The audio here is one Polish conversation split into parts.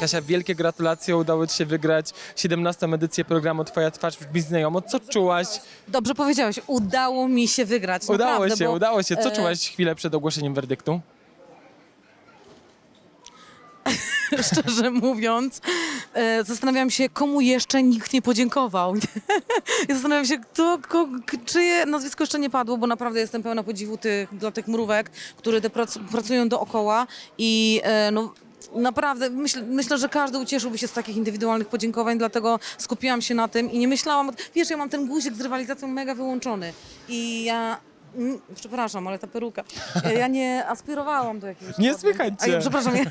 Kasia, wielkie gratulacje, udało Ci się wygrać 17. edycję programu Twoja twarz brzmi znajomo. Co czułaś? Dobrze powiedziałeś, udało mi się wygrać. Udało naprawdę, się, bo, udało się. Co e, czułaś chwilę przed ogłoszeniem werdyktu? szczerze mówiąc, e, zastanawiam się, komu jeszcze nikt nie podziękował. I zastanawiam się, kto, ko, czyje nazwisko jeszcze nie padło, bo naprawdę jestem pełna podziwu tych, dla tych mrówek, które te prac, pracują dookoła i e, no, Naprawdę, myślę, myślę, że każdy ucieszyłby się z takich indywidualnych podziękowań, dlatego skupiłam się na tym i nie myślałam, wiesz, ja mam ten guzik z rywalizacją mega wyłączony i ja, mm, przepraszam, ale ta peruka, ja- ja nie aspirowałam do jakiegoś Nie podium. słychać A, cię. ja, Przepraszam, ja,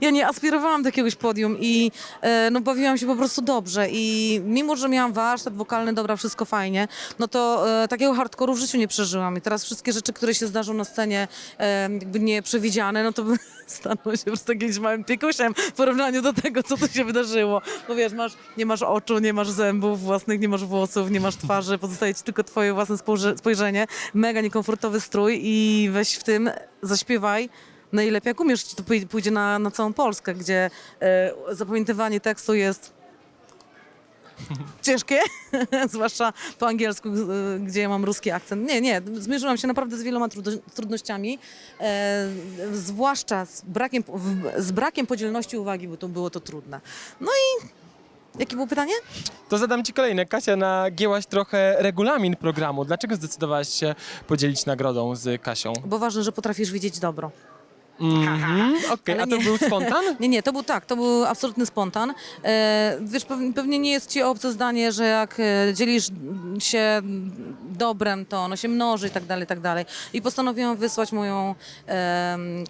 ja nie aspirowałam do jakiegoś podium i e, no, bawiłam się po prostu dobrze i mimo, że miałam warsztat wokalny, dobra, wszystko fajnie, no to e, takiego hardkoru w życiu nie przeżyłam i teraz wszystkie rzeczy, które się zdarzą na scenie e, jakby nieprzewidziane, no to by staną się po prostu jakimś małym piekusiem w porównaniu do tego, co tu się wydarzyło. Bo wiesz, masz, nie masz oczu, nie masz zębów własnych, nie masz włosów, nie masz twarzy, pozostaje ci tylko twoje własne spojrze- spojrzenie, mega niekomfortowy strój i weź w tym, zaśpiewaj najlepiej jak umiesz, to pój- pójdzie na, na całą Polskę, gdzie e, zapamiętywanie tekstu jest ciężkie, zwłaszcza po angielsku, gdzie ja mam ruski akcent. Nie, nie, zmierzyłam się naprawdę z wieloma trudno- trudnościami, e, zwłaszcza z brakiem, w- z brakiem podzielności uwagi, bo to było to trudne. No i jakie było pytanie? To zadam Ci kolejne. Kasia, nagięłaś trochę regulamin programu. Dlaczego zdecydowałaś się podzielić nagrodą z Kasią? Bo ważne, że potrafisz widzieć dobro. Mhm, Okej, Ale a to nie. był spontan? Nie, nie, to był tak, to był absolutny spontan. E, wiesz, pew- pewnie nie jest ci obce zdanie, że jak e, dzielisz się dobrem, to ono się mnoży i tak dalej, i tak dalej. I postanowiłam wysłać moją em,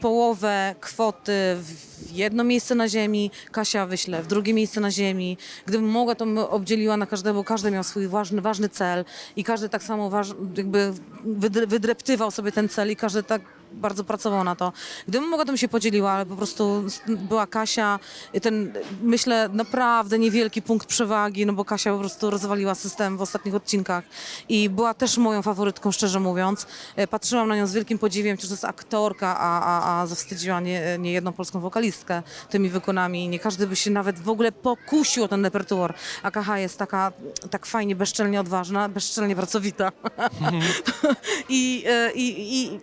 połowę kwoty w jedno miejsce na ziemi, Kasia wyśle w drugie miejsce na ziemi. Gdybym mogła, to bym obdzieliła na każdego, każdy miał swój ważny, ważny cel i każdy tak samo waż, jakby wydre- wydreptywał sobie ten cel i każdy tak bardzo pracował na to. Gdybym mogła, to bym się podzieliła, ale po prostu była Kasia, ten, myślę, naprawdę niewielki punkt przewagi, no bo Kasia po prostu rozwaliła system w ostatnich odcinkach i była też moją faworytką, szczerze mówiąc. E, Patrzyłam na nią z wielkim podziwiem, przecież to jest aktorka, a, a, a zawstydziła nie, nie jedną polską wokalistkę tymi wykonami. Nie każdy by się nawet w ogóle pokusił o ten repertuar, a Kacha jest taka, tak fajnie, bezczelnie odważna, bezczelnie pracowita. I, e, i, i, i,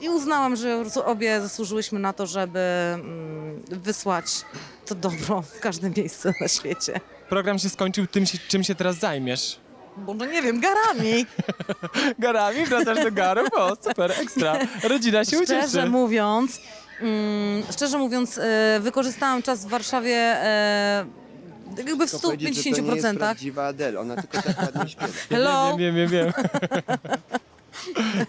I uznałam, że obie zasłużyłyśmy na to, żeby mm, wysłać to dobro w każde miejsce na świecie. Program się skończył, tym się, czym się teraz zajmiesz? Bo no nie wiem, garami. Garami? Wracasz do garów? O, super, ekstra. Rodzina się Szczerze ucieszy. mówiąc, mm, szczerze mówiąc, e, wykorzystałam czas w Warszawie e, jakby w Tylko powiedzieć, że to nie jest 150%. prawdziwa Adele, ona tylko tak ładnie śpiewa. Hello? Wiem, wiem, wiem, wiem.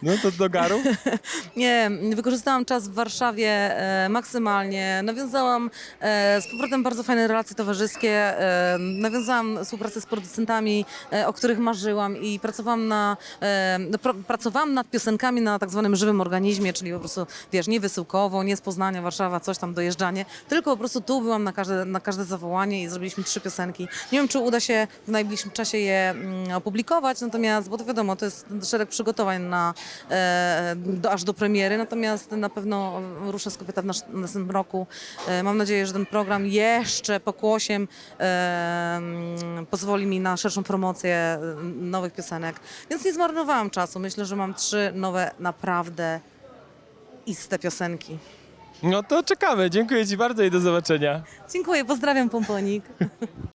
No to do garów? Nie, wykorzystałam czas w Warszawie e, maksymalnie. Nawiązałam e, z powrotem bardzo fajne relacje towarzyskie. E, nawiązałam współpracę z producentami, e, o których marzyłam i pracowałam, na, e, no, pr- pracowałam nad piosenkami na tak zwanym żywym organizmie, czyli po prostu, wiesz, nie wysyłkowo, nie z Poznania, Warszawa, coś tam dojeżdżanie, tylko po prostu tu byłam na każde, na każde zawołanie i zrobiliśmy trzy piosenki. Nie wiem, czy uda się w najbliższym czasie je mm, opublikować, natomiast, bo to wiadomo, to jest szereg przygotowań na, e, do, aż do premiery, natomiast na pewno ruszę z kobieta w w następnym roku. E, mam nadzieję, że ten program jeszcze pokłosiem e, pozwoli mi na szerszą promocję nowych piosenek, więc nie zmarnowałam czasu. Myślę, że mam trzy nowe, naprawdę iste piosenki. No to czekamy. Dziękuję Ci bardzo i do zobaczenia. Dziękuję, pozdrawiam Pomponik.